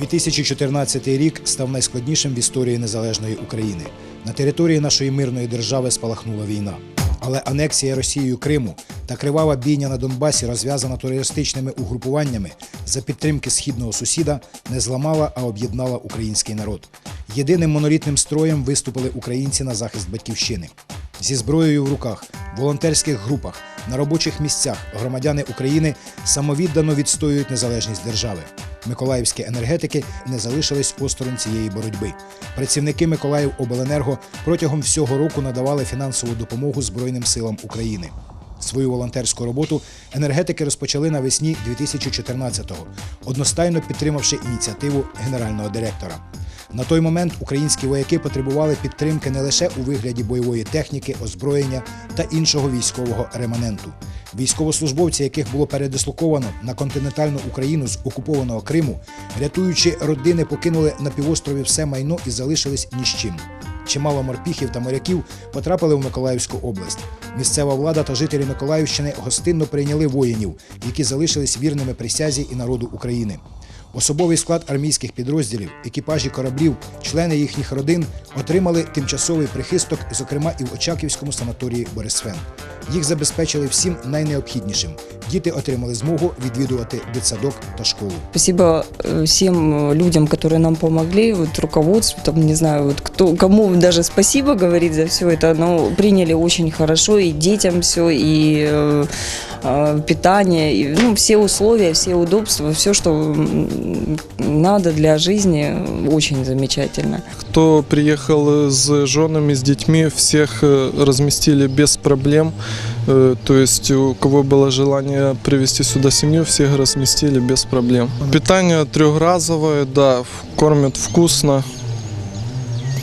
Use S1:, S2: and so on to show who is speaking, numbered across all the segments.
S1: 2014 рік став найскладнішим в історії незалежної України. На території нашої мирної держави спалахнула війна. Але анексія Росією Криму та кривава бійня на Донбасі, розв'язана терористичними угрупуваннями за підтримки східного сусіда, не зламала, а об'єднала український народ. Єдиним монолітним строєм виступили українці на захист батьківщини. Зі зброєю в руках, волонтерських групах, на робочих місцях громадяни України самовіддано відстоюють незалежність держави. Миколаївські енергетики не залишились осторонь цієї боротьби. Працівники Миколаївобленерго протягом всього року надавали фінансову допомогу Збройним силам України. Свою волонтерську роботу енергетики розпочали навесні 2014-го, одностайно підтримавши ініціативу генерального директора. На той момент українські вояки потребували підтримки не лише у вигляді бойової техніки, озброєння та іншого військового реманенту. Військовослужбовці, яких було передислоковано на континентальну Україну з окупованого Криму, рятуючи родини, покинули на півострові все майно і залишились ні з чим. Чимало морпіхів та моряків потрапили в Миколаївську область. Місцева влада та жителі Миколаївщини гостинно прийняли воїнів, які залишились вірними присязі і народу України. Особовий склад армійських підрозділів, екіпажі кораблів, члени їхніх родин отримали тимчасовий прихисток, зокрема і в Очаківському санаторії Борисфен. Їх забезпечили всім найнеобхіднішим. Діти отримали змогу відвідувати дитсадок та школу.
S2: Спасибо э, всем э, людям, которые нам помогли, вот руководству, там, не знаю, вот кто, кому даже спасибо говорить за все это, но приняли очень хорошо, и детям все, и э, э, питание, и, ну, все условия, все удобства, все, что м, надо для жизни, очень замечательно.
S3: Кто приехал с женами, с детьми, всех э, разместили без проблем. Э, То есть у кого было желание привезти сюда семью, всех разместили без проблем. Питание трехразовое, да, в- кормят вкусно.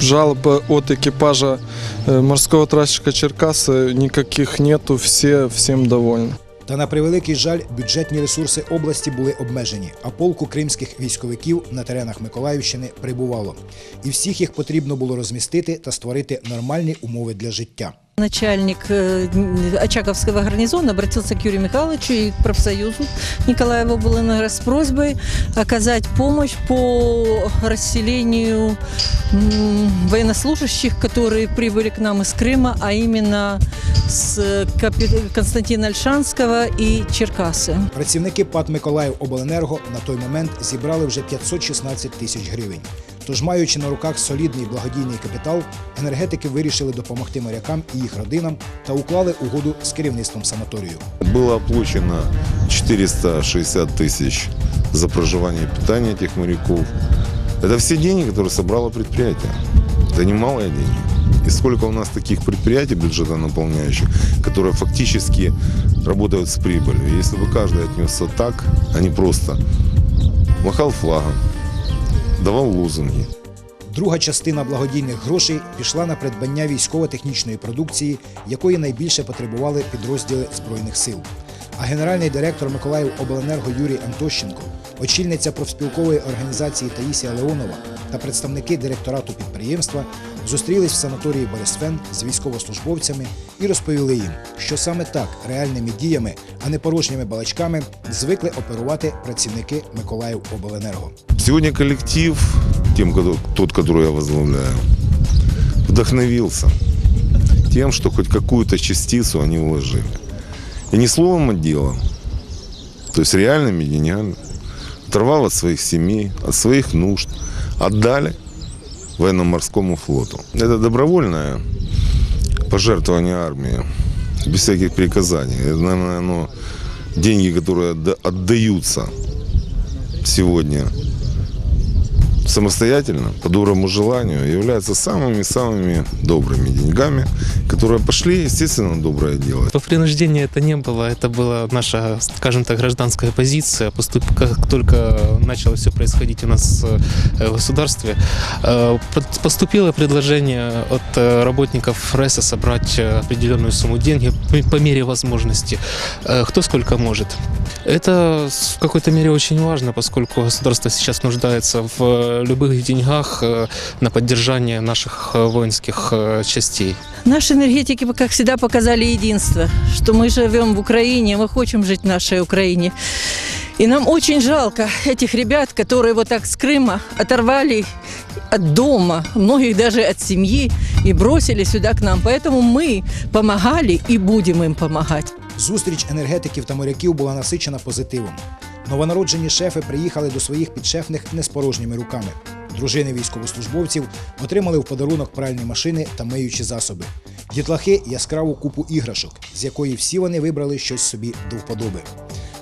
S3: Жалоб от экипажа э, морского тральщика Черкасы никаких нету, все всем довольны.
S1: Та на превеликий жаль, бюджетні ресурси області були обмежені, а полку кримських військовиків на теренах Миколаївщини прибувало. І всіх їх потрібно було розмістити та створити нормальні умови для життя.
S4: Начальник э, Очаковского гарнизона обратился к Юрию Михайловичу и к профсоюзу Николаева Булынера с просьбой оказать помощь по расселению м, военнослужащих, которые прибыли к нам из Крыма, а именно с Капи- Константина Альшанского и Черкасы.
S1: Працівники ПАТ Миколаїв Обленерго на той момент зібрали вже 516 тисяч гривень. Тож, маючи на руках солідний благодійний капітал, енергетики вирішили допомогти морякам і їх родинам та уклали угоду з керівництвом санаторію.
S5: Было оплачено 460 тысяч за проживание и питание этих моряков. Это все деньги, которые собрало предприятие. Это немалые деньги. И сколько у нас таких предприятий бюджетонаполняющих, которые фактически работают с прибылью. Если бы каждый отнесся так, а не просто махал флагом, давал лозунги.
S1: Друга частина благодійних грошей пішла на придбання військово-технічної продукції, якої найбільше потребували підрозділи Збройних сил. А генеральний директор Миколаїв Обленерго Юрій Антощенко, очільниця профспілкової організації Таїсія Леонова та представники директорату підприємства зустрілись в санаторії Борисфен з військовослужбовцями і розповіли їм, що саме так реальними діями, а не порожніми балачками, звикли оперувати працівники Миколаїв Обленерго.
S5: Сегодня коллектив, тем, тот, который я возглавляю, вдохновился тем, что хоть какую-то частицу они вложили. И не словом, а делом. То есть реальными деньгами. Оторвал от своих семей, от своих нужд. Отдали военно-морскому флоту. Это добровольное пожертвование армии. Без всяких приказаний. Это, наверное, оно, деньги, которые отда- отдаются сегодня самостоятельно, по доброму желанию, являются самыми-самыми добрыми деньгами, которые пошли, естественно, на доброе дело.
S6: То принуждения это не было, это была наша, скажем так, гражданская позиция. Поступ... Как только начало все происходить у нас э, в государстве, э, поступило предложение от э, работников РЭСа собрать определенную сумму денег по- по мере возможности. Кто сколько может. Это в какой-то мере очень важно, поскольку государство сейчас нуждается в любых деньгах э, на поддержание наших э, воинских э, частей.
S4: Наши энергетики, как всегда, показали единство, что мы живем в Украине, мы хотим жить в нашей Украине. И нам очень жалко этих ребят, которые вот так с Крыма оторвали от дома, многих даже от семьи, и бросили сюда к нам. Поэтому мы помогали и будем им помогать.
S1: Зустріч енергетиків та моряків була насичена позитивом. Новонароджені шефи приїхали до своїх підшефних не з порожніми руками. Дружини військовослужбовців отримали в подарунок пральні машини та миючі засоби. Дітлахи яскраву купу іграшок, з якої всі вони вибрали щось собі до вподоби.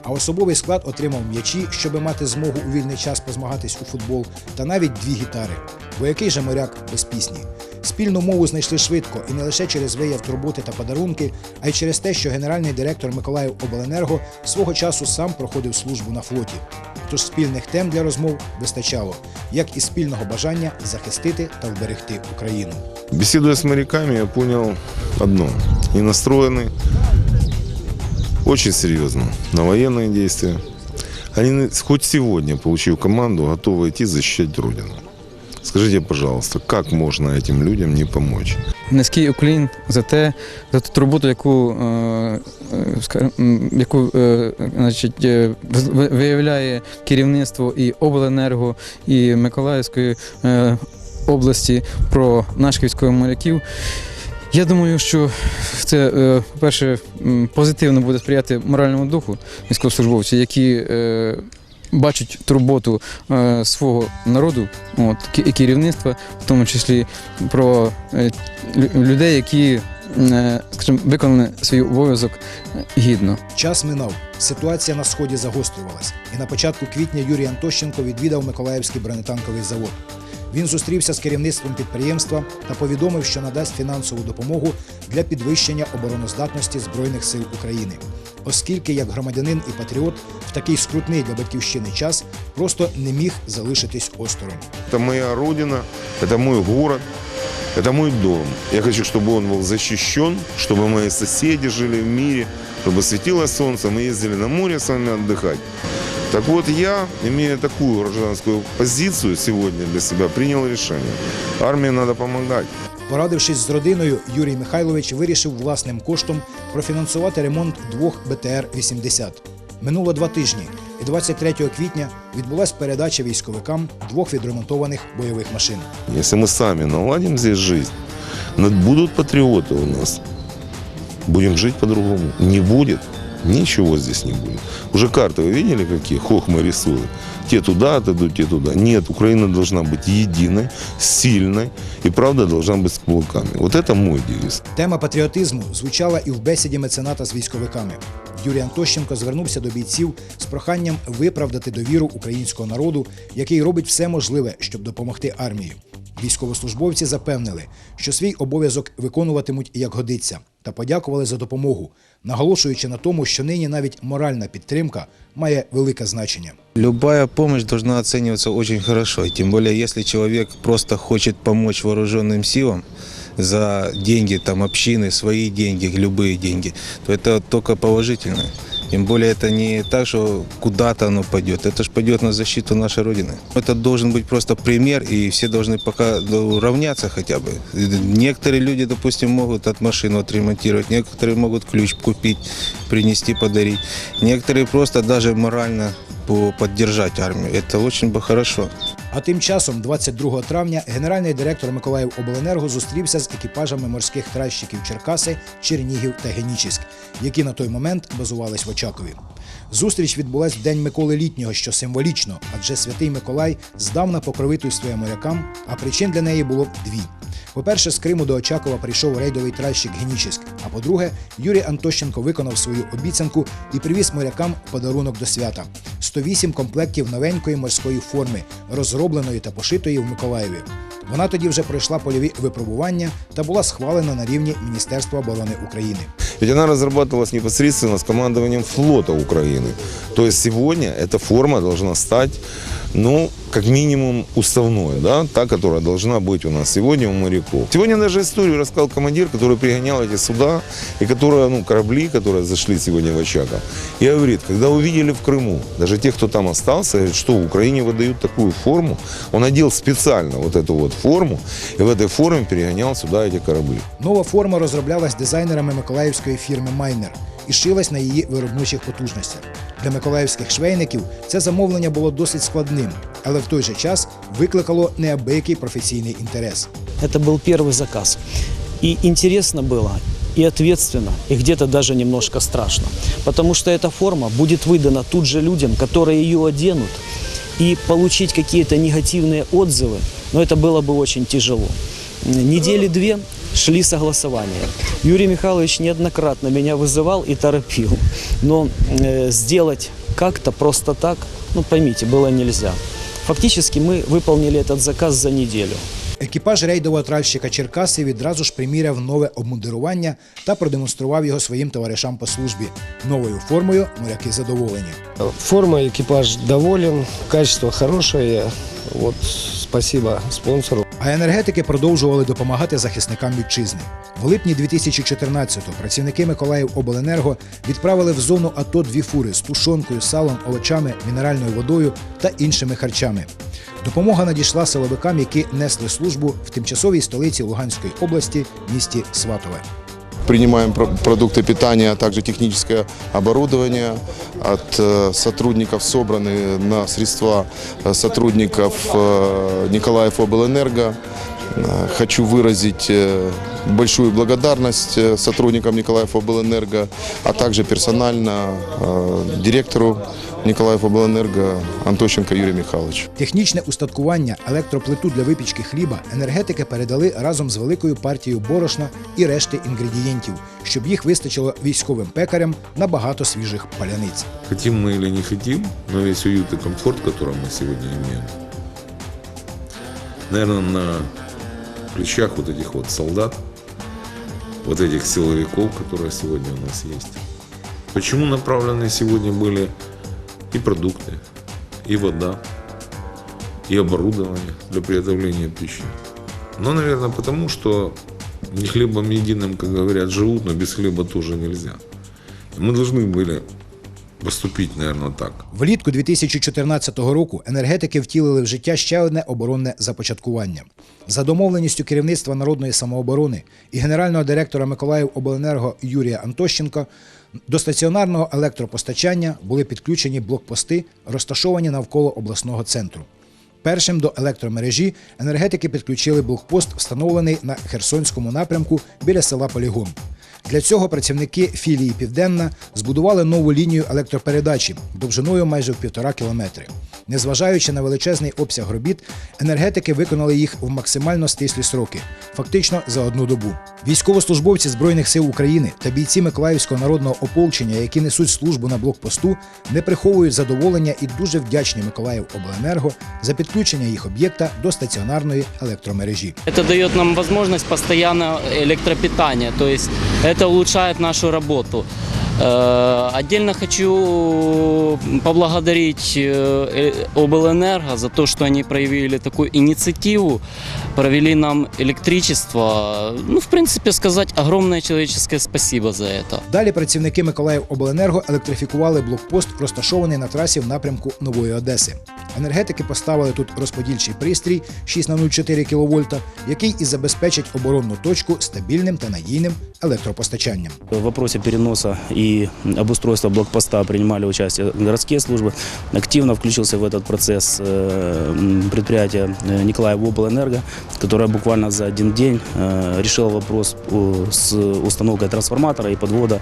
S1: А особовий склад отримав м'ячі, щоби мати змогу у вільний час позмагатись у футбол, та навіть дві гітари. Бо який же моряк без пісні? Спільну мову знайшли швидко і не лише через вияв турботи та подарунки, а й через те, що генеральний директор Миколаїв Обленерго свого часу сам проходив службу на флоті. Тож спільних тем для розмов вистачало, як і спільного бажання захистити та вберегти Україну.
S5: Беседуя с моряками, я понял одно. Они настроены очень серьезно на военные действия. Они хоть сегодня, получив команду, готовы идти защищать Родину. Скажите, пожалуйста, как можно этим людям не помочь?
S7: Низький уклін за те, за ту роботу, яку, е, е, яку е, значить, виявляє керівництво і обленерго, і Миколаївської області про наших військових моряків. Я думаю, що це, е, по-перше, позитивно буде сприяти моральному духу військовослужбовців, які бачать турботу е, свого народу, от, і керівництва, в тому числі про е, лю- людей, які, е, скажімо, виконали свій обов'язок гідно.
S1: Час минав. Ситуація на сході загострювалась, і на початку квітня Юрій Антощенко відвідав Миколаївський бронетанковий завод. Він зустрівся з керівництвом підприємства та повідомив, що надасть фінансову допомогу для підвищення обороноздатності Збройних сил України, оскільки як громадянин і патріот в такий скрутний для батьківщини час просто не міг залишитись осторонь.
S5: Это моя родина, это мой город, это мой дом. Я хочу, чтобы он был защищен, чтобы мои соседи жили в мире, чтобы светило солнце, мы ездили на море с вами отдыхать. Так вот, я, имея такую гражданскую позицию сегодня для себя, принял решение. Армии надо помогать.
S1: Порадившись з родиною, Юрій Михайлович вирішив власним коштом профінансувати ремонт двох БТР-80. Минуло два тижні, і 23 квітня відбулась передача військовикам двох відремонтованих бойових машин.
S5: Если мы сами наладим здесь жизнь, но будут патриоты у нас, будем жить по-другому. Не будет, ничего здесь не будет. Уже карты вы видели, какие хохмы рисуют? Те туда отойдут, те туда. Нет, Украина должна быть единой, сильной, и правда должна быть с кулаками. Вот это мой девиз.
S1: Тема патріотизму звучала і в бесіді мецената з військовиками. Юрій Антощенко звернувся до бійців з проханням виправдати довіру українського народу, який робить все можливе, щоб допомогти армії. Військовослужбовці запевнили, що свій обов'язок виконуватимуть як годиться, та подякували за допомогу, наголошуючи на тому, що нині навіть моральна підтримка має велике значення.
S8: Любая помощь должна оцениваться очень хорошо. Тем более, если человек просто хочет помочь вооруженным силам за деньги там общины, свои деньги, любые деньги, то это только положительно. Тем более это не так, что куда-то оно пойдет. Это же пойдет на защиту нашей Родины. Это должен быть просто пример, и все должны пока ну, равняться хотя бы. Некоторые люди, допустим, могут от машины отремонтировать, некоторые могут ключ купить, принести, подарить. Некоторые просто даже морально по- поддержать армию. Это очень бы хорошо.
S1: А тим часом, 22 травня, генеральний директор Миколаїв Обленерго зустрівся з екіпажами морських тральщиків Черкаси, Чернігів та Генічіськ, які на той момент базувались в Очакові. Зустріч відбулась в день Миколи Літнього, що символічно, адже святий Миколай здавна покровительствує морякам, а причин для неї було дві. По-перше, з Криму до Очакова прийшов рейдовий тральщик Генічіськ. А по-друге, Юрій Антощенко виконав свою обіцянку і привіз морякам подарунок до свята: 108 комплектів новенької морської форми, розробленої та пошитої в Миколаєві. Вона тоді вже пройшла польові випробування та була схвалена на рівні Міністерства оборони України.
S5: Ведь она разрабатывалась непосредственно с командованием флота Украины. То есть сегодня эта форма должна стать, ну, как минимум уставной, да, та, которая должна быть у нас сегодня у моряков. Сегодня даже историю рассказал командир, который пригонял эти суда, и которые, ну, корабли, которые зашли сегодня в Очаков. И говорит, когда увидели в Крыму, даже те, кто там остался, говорит, что в Украине выдают такую форму, он одел специально вот эту вот форму, и в этой форме перегонял сюда эти корабли.
S1: Нова форма розроблялась дизайнерами миколаївської фірми Майнер. і шилась на її виробничих потужностях. Для миколаївських швейників це замовлення було досить складним, але в той же час викликало неабиякий професійний інтерес.
S9: Это был первый заказ. И интересно было, и ответственно, и где-то даже немножко страшно. Потому что эта форма будет выдана тут же людям, которые ее оденут, и получить какие-то негативные отзывы, но это было бы очень тяжело. Недели две шли согласования. Юрий Михайлович неоднократно меня вызывал и торопил. Но э, сделать как-то просто так, ну поймите, было нельзя. Фактически мы выполнили этот заказ за неделю.
S1: Екіпаж рейдового тральщика Черкаси відразу ж приміряв нове обмундирування та продемонстрував його своїм товаришам по службі. Новою формою моряки задоволені.
S10: Форма, экипаж доволен, качество хорошее. Вот, спасибо спонсору.
S1: А енергетики продовжували допомагати захисникам вітчизни. В липні 2014-го працівники Миколаївобленерго відправили в зону АТО дві фури з тушонкою, салом, овочами, мінеральною водою та іншими харчами. Допомога надійшла силовикам, які несли службу в тимчасовій столиці Луганської області, місті Сватове
S11: Принимаем про- продукты питания, а также техническое оборудование от э, сотрудников, собраны на средства э, сотрудников э, Николаев Облэнерго. Э, Хочу выразить э, большую благодарность э, сотрудникам Николаев Облэнерго, а также персонально э, директору Николаев Облэнерго Антощенко Юрию Михайловичу.
S1: Технічне устаткування, електроплиту для випічки хліба енергетики передали разом з великою партією борошна і решти інгредієнтів, щоб їх вистачило військовим пекарям на багато свіжих паляниць.
S5: Хотим мы или не хотим, но весь уют и комфорт, который мы сегодня имеем, наверное, на плечах вот этих вот солдат, вот этих силовиков, которые сегодня у нас есть. Почему направлены сегодня были и продукты, и вода, и оборудование для приготовления пищи? Ну, наверное, потому что не хлебом единым, как говорят, живут, но без хлеба тоже нельзя. Мы должны были поступить, наверное, так.
S1: Влітку 2014 року енергетики втілили в життя ще одне оборонне започаткування. За домовленістю керівництва народної самооборони і генерального директора Миколаїв Обленерго Юрія Антощенка до стаціонарного електропостачання були підключені блокпости, розташовані навколо обласного центру. Першим до електромережі енергетики підключили блокпост, встановлений на Херсонському напрямку біля села Полігон. Для цього працівники філії Південна збудували нову лінію електропередачі довжиною майже в півтора кілометри. Незважаючи на величезний обсяг робіт, енергетики виконали їх в максимально стислі сроки, фактично за одну добу. Військовослужбовці Збройних сил України та бійці Миколаївського народного ополчення, які несуть службу на блокпосту, не приховують задоволення і дуже вдячні Миколаїв Обленерго за підключення їх об'єкта до стаціонарної електромережі.
S12: Это дает нам возможность постоянного электропитания, то есть это улучшает нашу работу. Э, Отдельно хочу поблагодарить э, Облэнерго за то, что они проявили такую инициативу, провели нам электричество. Ну, в принципе, сказать огромное человеческое спасибо за это.
S1: Далі працівники Миколаїв Обленерго електрифікували блокпост, розташований на трасі в напрямку Нової Одеси. Енергетики поставили тут розподільчий пристрій 6х04 кВт, який і забезпечить оборонну точку стабільним та надійним електропостачанням.
S9: В вопросе переноса и обустройства блокпоста принимали участие городские службы. Активно включился в этот процесс э, м, предприятие э, Николаев Облэнерго, которое буквально за один день э, решило вопрос о- с установкой трансформатора и подвода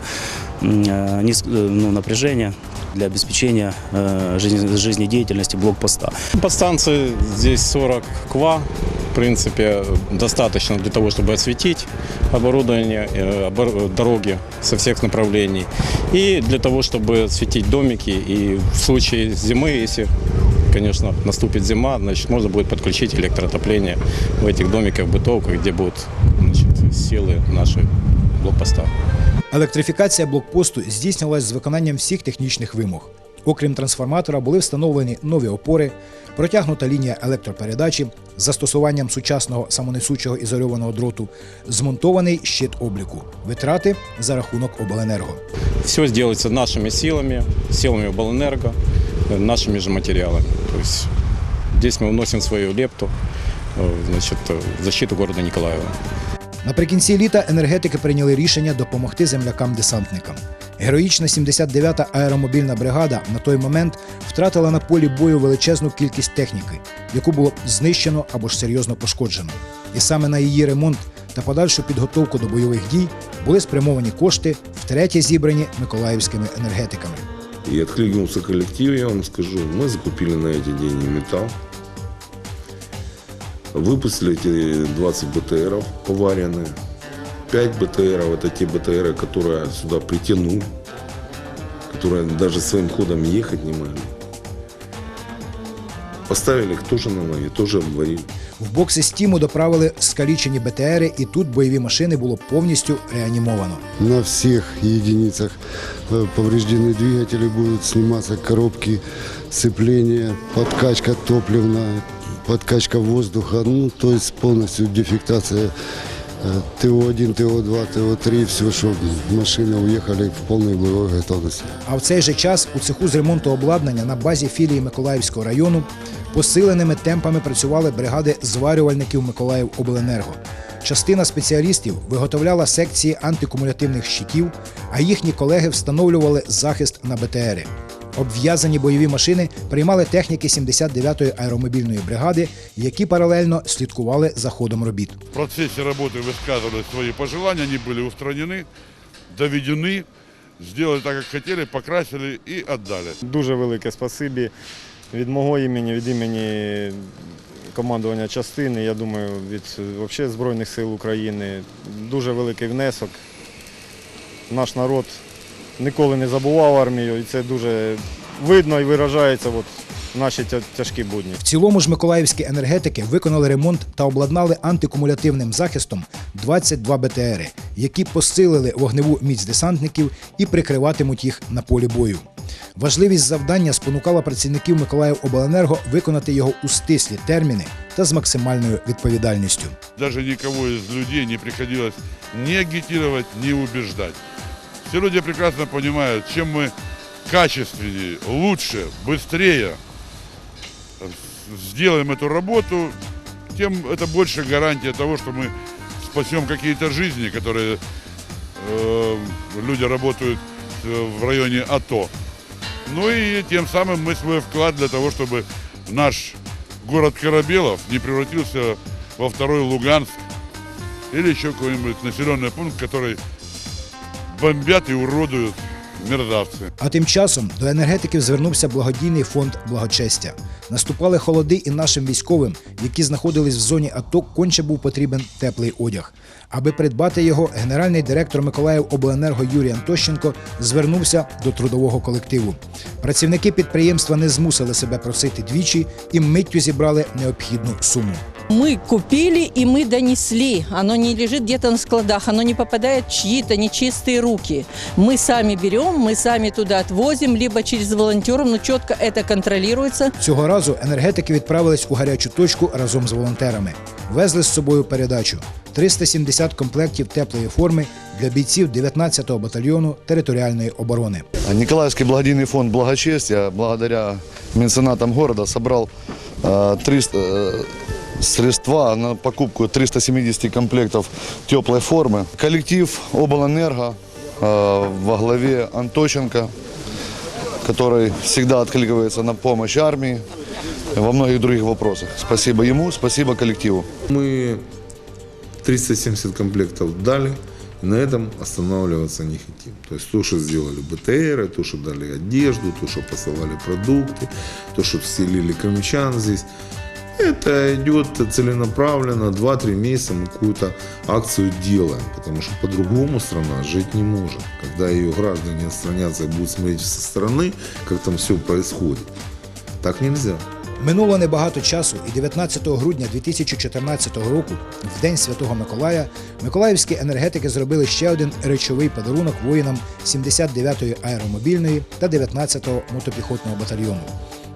S9: м, э, низ- э, ну, напряжения для обеспечения э, жизнь- жизнедеятельности блокпоста.
S13: Подстанции здесь 40 ква. В принципе, достаточно для того, чтобы осветить оборудование, э, обор- дороги со всех направлений. И для того, чтобы осветить домики. И в случае зимы, если, конечно, наступит зима, значит, можно будет подключить электроотопление в этих домиках, бытовках, где будут значит, силы наших блокпоста.
S1: Електрифікація блокпосту здійснювалась з виконанням всіх технічних вимог. Окрім трансформатора, були встановлені нові опори, протягнута лінія електропередачі з застосуванням сучасного самонесучого ізольованого дроту, змонтований щит обліку, витрати за рахунок обленерго.
S13: Все сделается нашими силами, силами Обленерго, э, нашими же материалами. То есть здесь мы вносим свою лепту э, значит, э, в защиту города Николаева.
S1: Наприкінці літа енергетики прийняли рішення допомогти землякам-десантникам. Героїчна 79-та аеромобільна бригада на той момент втратила на полі бою величезну кількість техніки, яку було знищено або ж серйозно пошкоджено. І саме на її ремонт та подальшу підготовку до бойових дій були спрямовані кошти, втретє зібрані миколаївськими енергетиками.
S5: И откликнулся коллектив, я вам скажу. Мы закупили на эти деньги металл. Выпустили эти 20 БТРов поваренные. 5 БТРов это те БТРы, которые я сюда притянул, которые даже своим ходом ехать не могли. Поставили их тоже на ноги, тоже обварили.
S1: В бокси стіму доправили скалічені БТРи, і тут бойові машини було повністю реанімовано.
S14: На всех единицах э, повреждены двигатели, будут сниматься коробки сцепления, подкачка топливная, подкачка воздуха, ну, то есть полностью дефектация э, ТО-1, ТО-2, ТО-3, все, чтобы машины уехали в полной боевой готовности.
S1: А в цей же час у цеху з ремонту обладнання на базі філії Миколаївського району посиленими темпами працювали бригади зварювальників Миколаївобленерго. Частина спеціалістів виготовляла секції антикумулятивних щитів, а їхні колеги встановлювали захист на БТРи Обв'язані бойові машини приймали техніки 79-ї аеромобільної бригади, які паралельно слідкували за ходом робіт.
S15: В процессе работы высказывали свои пожелания, они были устранены, доведены, сделали так, как хотели, покрасили и отдали.
S16: Дуже велике спасибі від мого імені, від імені командування частини. Я думаю, від вообще Збройних сил України. Дуже великий внесок. Наш народ ніколи не забував армію, і це дуже видно і виражається от наші тяжкі будні.
S1: В цілому ж миколаївські енергетики виконали ремонт та обладнали антикумулятивним захистом 22 БТРи, які посилили вогневу міць десантників і прикриватимуть їх на полі бою. Важливість завдання спонукала працівників Миколаївобленерго виконати його у стислі терміни та з максимальною відповідальністю.
S15: Даже никого из людей не приходилось ни агитировать, ни убеждать. Все люди прекрасно понимают, чем мы качественнее, лучше, быстрее сделаем эту работу, тем это больше гарантия того, что мы спасем какие-то жизни, которые э, люди работают э, в районе АТО. Ну и тем самым мы свой вклад для того, чтобы наш город Корабелов не превратился во второй Луганск или еще какой-нибудь населенный пункт, который бомбят и уродуют мерзавцы.
S1: А тим часом до енергетиків звернувся благодійний фонд благочестя. Наступали холоди, і нашим військовим, які знаходились в зоні АТО, конче був потрібен теплий одяг. Аби придбати його, генеральний директор Миколаївобленерго Юрій Антощенко звернувся до трудового колективу. Працівники підприємства не змусили себе просити двічі і миттю зібрали необхідну суму.
S4: Мы купили и мы донесли. Оно не лежит где-то на складах, оно не попадает в чьи-то нечистые руки. Мы сами берем, мы сами туда отвозим, либо через волонтеров, но четко это контролируется.
S1: Цього разу енергетики відправились у гарячу точку разом з волонтерами. Везли з собою передачу 370 комплектів теплої форми для бійців 19-го батальйону територіальної оборони.
S17: Николаевский благодійный фонд благочестия благодаря меценатам города собрал э, 300, э, средства на покупку 370 комплектов теплой формы. Коллектив Обленерго э, во главе Антощенко, который всегда откликивается на помощь армии во многих других вопросах. Спасибо ему, спасибо коллективу.
S5: Мы 370 комплектов дали, на этом останавливаться не хотим. То есть то, что сделали БТР, то, что дали одежду, то, что посылали продукты, то, что вселили камчан здесь, это идет целенаправленно, 2-3 месяца мы какую-то акцию делаем, потому что по-другому страна жить не может. Когда ее граждане отстранятся и будут смотреть со стороны, как там все происходит, так нельзя.
S1: Минуло небагато часу, і 19 грудня 2014 року, в День Святого Миколая, миколаївські енергетики зробили ще один речовий подарунок воїнам 79-ї аеромобільної та 19-го мотопіхотного батальйону.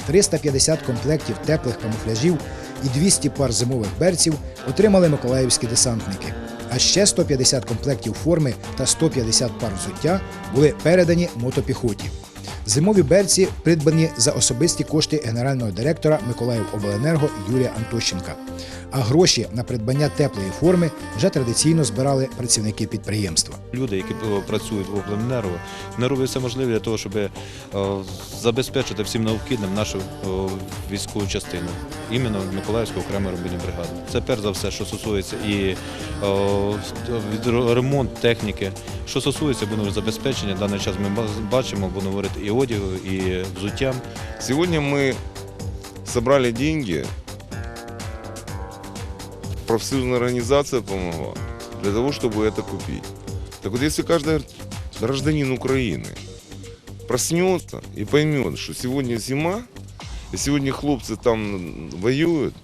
S1: 350 комплектів теплих камуфляжів і 200 пар зимових берців отримали миколаївські десантники. А ще 150 комплектів форми та 150 пар взуття були передані мотопіхоті. Зимові берці придбані за особисті кошти генерального директора Миколаївобленерго Юрія Антощенка. А гроші на придбання теплої форми вже традиційно збирали працівники підприємства.
S18: Люди, які працюють в обленерго, не роблять все можливе для того, щоб е, забезпечити всім необхідним нашу військову частину, іменно Миколаївську окрему робітну бригаду. Це перш за все, що стосується і ремонт техніки. Що стосується будемо забезпечення, в даний час ми бачимо, будемо говорити і одягу, і взуттям.
S5: Сегодня мы собрали деньги, профсоюзная организация помогла для того, чтобы это купить. Так вот, если каждый гражданин Украины проснется и поймет, что сегодня зима, и сегодня хлопцы там воюют,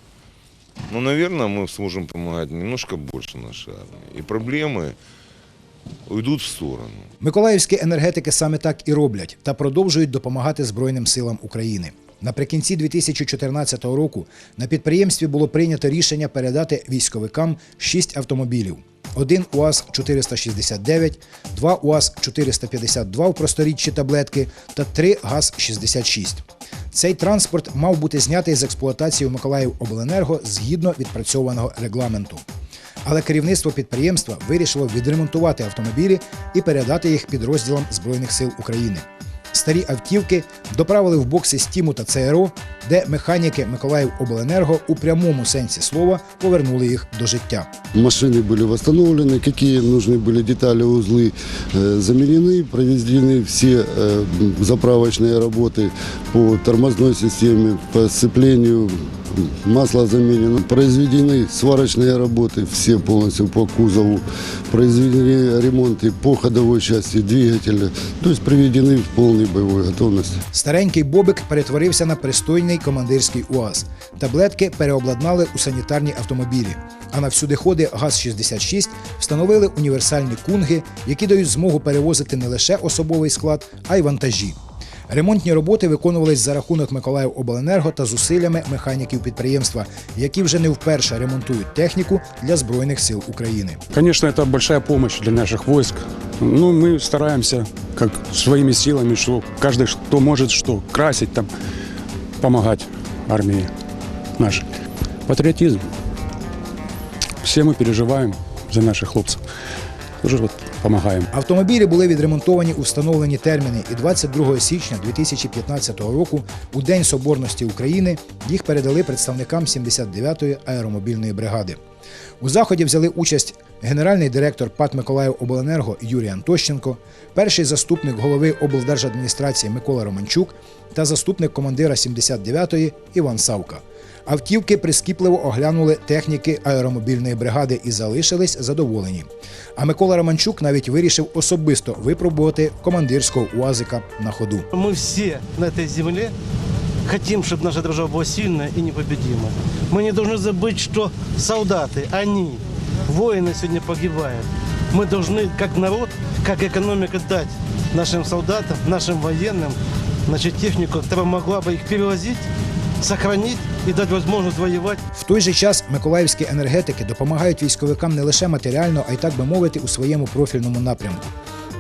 S5: ну, наверное, мы сможем помогать немножко больше нашей армии. И проблемы уйдут в сторону.
S1: Миколаївські енергетики саме так і роблять та продовжують допомагати Збройним силам України. Наприкінці 2014 року на підприємстві було прийнято рішення передати військовикам 6 автомобілів: один УАЗ-469, два УАЗ-452 в просторіччі таблетки та три ГАЗ-66. Цей транспорт мав бути знятий з експлуатації у Миколаївобленерго згідно відпрацьованого регламенту. Але керівництво підприємства вирішило відремонтувати автомобілі і передати їх підрозділам Збройних сил України Старі автівки доправили в бокси Стіму та ЦРО, де механіки Миколаївобленерго у прямому сенсі слова повернули їх до життя.
S14: Машины были восстановлены, какие нужны были детали, узлы э, заменены, проведены все э, заправочные работы по тормозной системе, по сцеплению, масло заменено, произведены сварочные работы, все полностью по кузову, произведены ремонты по ходовой части двигателя, то есть приведены в полной боевой готовности.
S1: Старенький Бобик перетворився на пристойний командирський УАЗ. Таблетки переобладнали у санітарні автомобілі. А на всюдиходи ГАЗ-66 встановили універсальні кунги, які дають змогу перевозити не лише особовий склад, а й вантажі. Ремонтні роботи виконувались за рахунок Миколаївобленерго та зусиллями механіків підприємства, які вже не вперше ремонтують техніку для Збройних сил України.
S19: Конечно, это большая помощь для наших войск. Ну, мы стараемся, как своими силами, что каждый, что может, что красить там, помогать армии нашей. Патриотизм. Все мы переживаем за наших хлопцев. Помогаем.
S1: Автомобілі були відремонтовані у встановлені терміни, і 22 січня 2015 року, у День Соборності України, їх передали представникам 79-ї аеромобільної бригади. У заході взяли участь генеральний директор ПАТ Миколаївобленерго Юрій Антощенко, перший заступник голови облдержадміністрації Микола Романчук та заступник командира 79-ї Іван Савка. Автівки прискіпливо оглянули техніки аеромобільної бригади і залишились задоволені. А Микола Романчук навіть вирішив особисто випробувати командирського УАЗика на ходу.
S20: Мы все на этой земле хотим, чтобы наша держава была сильная и непобедимая. Мы не должны забыть, что солдаты, они, воины сегодня погибают. Мы должны, как народ, как экономика дать нашим солдатам, нашим военным, значит, технику, которая могла бы их перевозить, сохранить и дать возможность воевать.
S1: В той же час миколаївські енергетики допомагають військовикам не лише матеріально, а й так би мовити, у своєму профільному напрямку.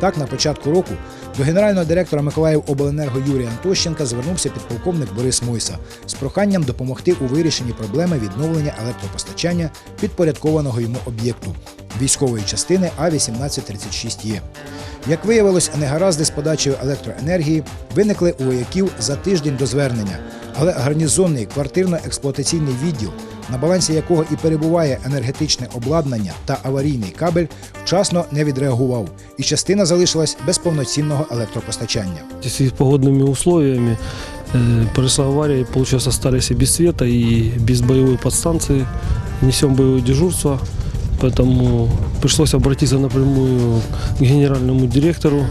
S1: Так, на початку року до генерального директора Миколаївобленерго Юрія Антощенка звернувся підполковник Борис Мойса з проханням допомогти у вирішенні проблеми відновлення електропостачання підпорядкованого йому об'єкту військової частини А-1836Є. Як виявилось, негаразди з подачею електроенергії виникли у вояків за тиждень до звернення, але гарнізонний квартирно-експлуатаційний відділ, на балансі якого і перебуває енергетичне обладнання та аварійний кабель, вчасно не відреагував, і частина залишилась без повноцінного електропостачання.
S21: В связи с погодными условиями э, произошла авария, и, получается, остались и без света, и без боевой подстанции. Несем боевое дежурство, поэтому пришлось обратиться напрямую к генеральному директору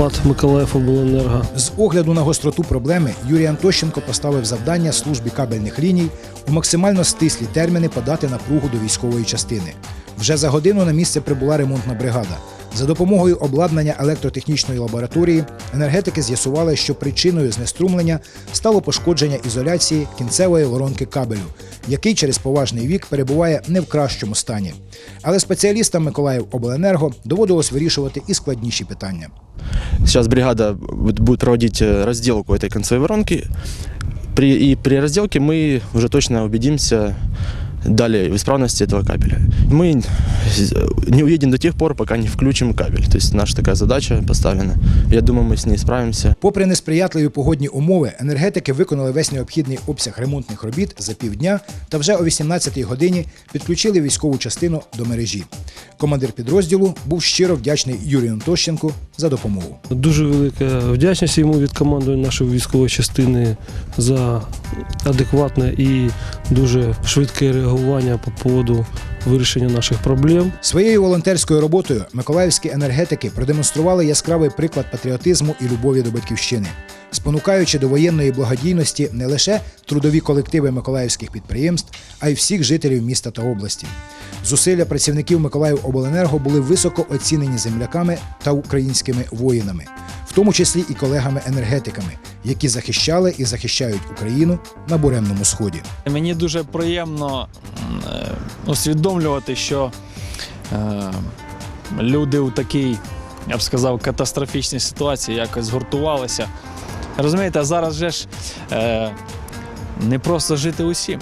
S21: ПАТ Миколаїв обленерго.
S1: З огляду на гостроту проблеми Юрій Антощенко поставив завдання службі кабельних ліній у максимально стислі терміни подати напругу до військової частини. Вже за годину на місце прибула ремонтна бригада. За допомогою обладнання електротехнічної лабораторії енергетики з'ясували, що причиною знеструмлення стало пошкодження ізоляції кінцевої воронки кабелю, який через поважний вік перебуває не в кращому стані. Але спеціалістам Миколаїв Обленерго доводилось вирішувати і складніші питання.
S22: Сейчас бригада вот будет проводить э, разделку этой концевой воронки. При, и при разделке мы уже точно убедимся далее в исправности этого кабеля. Мы не уедем до тех пор, пока не включим кабель. То есть наша такая задача поставлена. Я думаю, мы с ней справимся.
S1: Попри несприятливі погодні умови, енергетики виконали весь необхідний обсяг ремонтних робіт за півдня та вже о 18-й годині підключили військову частину до мережі. Командир підрозділу був щиро вдячний Юрію Антощенку за допомогу.
S21: Дуже велика вдячність йому від командування нашої військової частини за адекватне і дуже швидке реагування по поводу вирішення наших проблем.
S1: Своєю волонтерською роботою миколаївські енергетики продемонстрували яскравий приклад патріотизму і любові до батьківщини, спонукаючи до воєнної благодійності не лише трудові колективи миколаївських підприємств, а й всіх жителів міста та області. Зусилля працівників Миколаївобленерго були високо оцінені земляками та українськими воїнами, в тому числі і колегами-енергетиками, які захищали і захищають Україну на буремному сході.
S23: Мені дуже приємно е, усвідомлювати, що е, люди у такій, я б сказав, катастрофічній ситуації якось згуртувалися. Розумієте, зараз же ж е, не просто жити усім.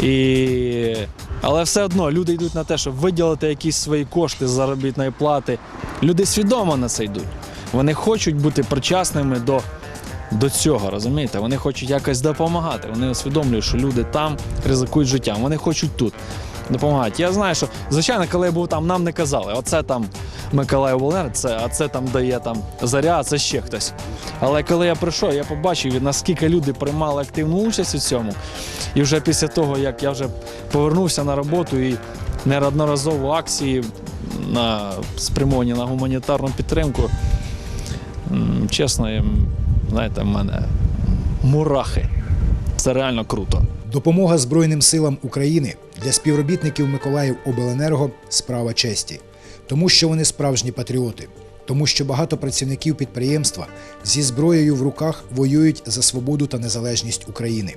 S23: І... Але все одно люди йдуть на те, щоб виділити якісь свої кошти з заробітної плати. Люди свідомо на це йдуть. Вони хочуть бути причасними до до цього, розумієте? Вони хочуть якось допомагати. Вони усвідомлюють, що люди там ризикують життям. Вони хочуть тут допомагати. Я знаю, що звичайно, коли я був там, нам не казали, оце там Миколай Волнер, це, а це там дає там заря, а це ще хтось. Але коли я прийшов, я побачив, наскільки люди приймали активну участь у цьому. І вже після того, як я вже повернувся на роботу і неодноразово акції на спрямовані на гуманітарну підтримку, чесно, знаєте, в мене мурахи. Це реально круто.
S1: Допомога Збройним силам України для співробітників Миколаїв Обленерго справа честі, тому що вони справжні патріоти, тому що багато працівників підприємства зі зброєю в руках воюють за свободу та незалежність України.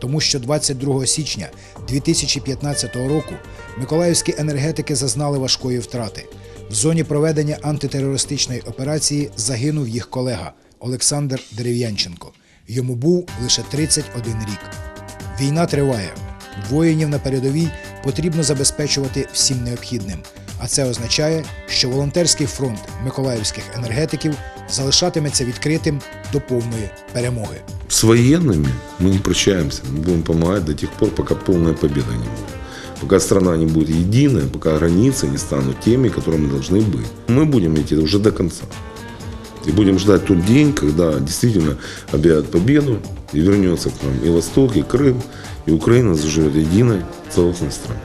S1: Тому що 22 січня 2015 року миколаївські енергетики зазнали важкої втрати. В зоні проведення антитерористичної операції загинув їх колега Олександр Дерев'янченко. Йому був лише 31 рік. Війна триває. Воїнів на передовій потрібно забезпечувати всім необхідним. А це означає, що волонтерський фронт миколаївських енергетиків залишатиметься відкритим до повної перемоги.
S5: С военными мы не прощаемся. Мы будем помогать до тех пор, пока полная победа не будет. Пока страна не будет единая, пока границы не станут теми, которыми должны быть. Мы будем идти уже до конца. И будем ждать тот день, когда действительно объявят победу, и вернется к нам и Восток, и Крым, и Украина заживет единой целостной страной.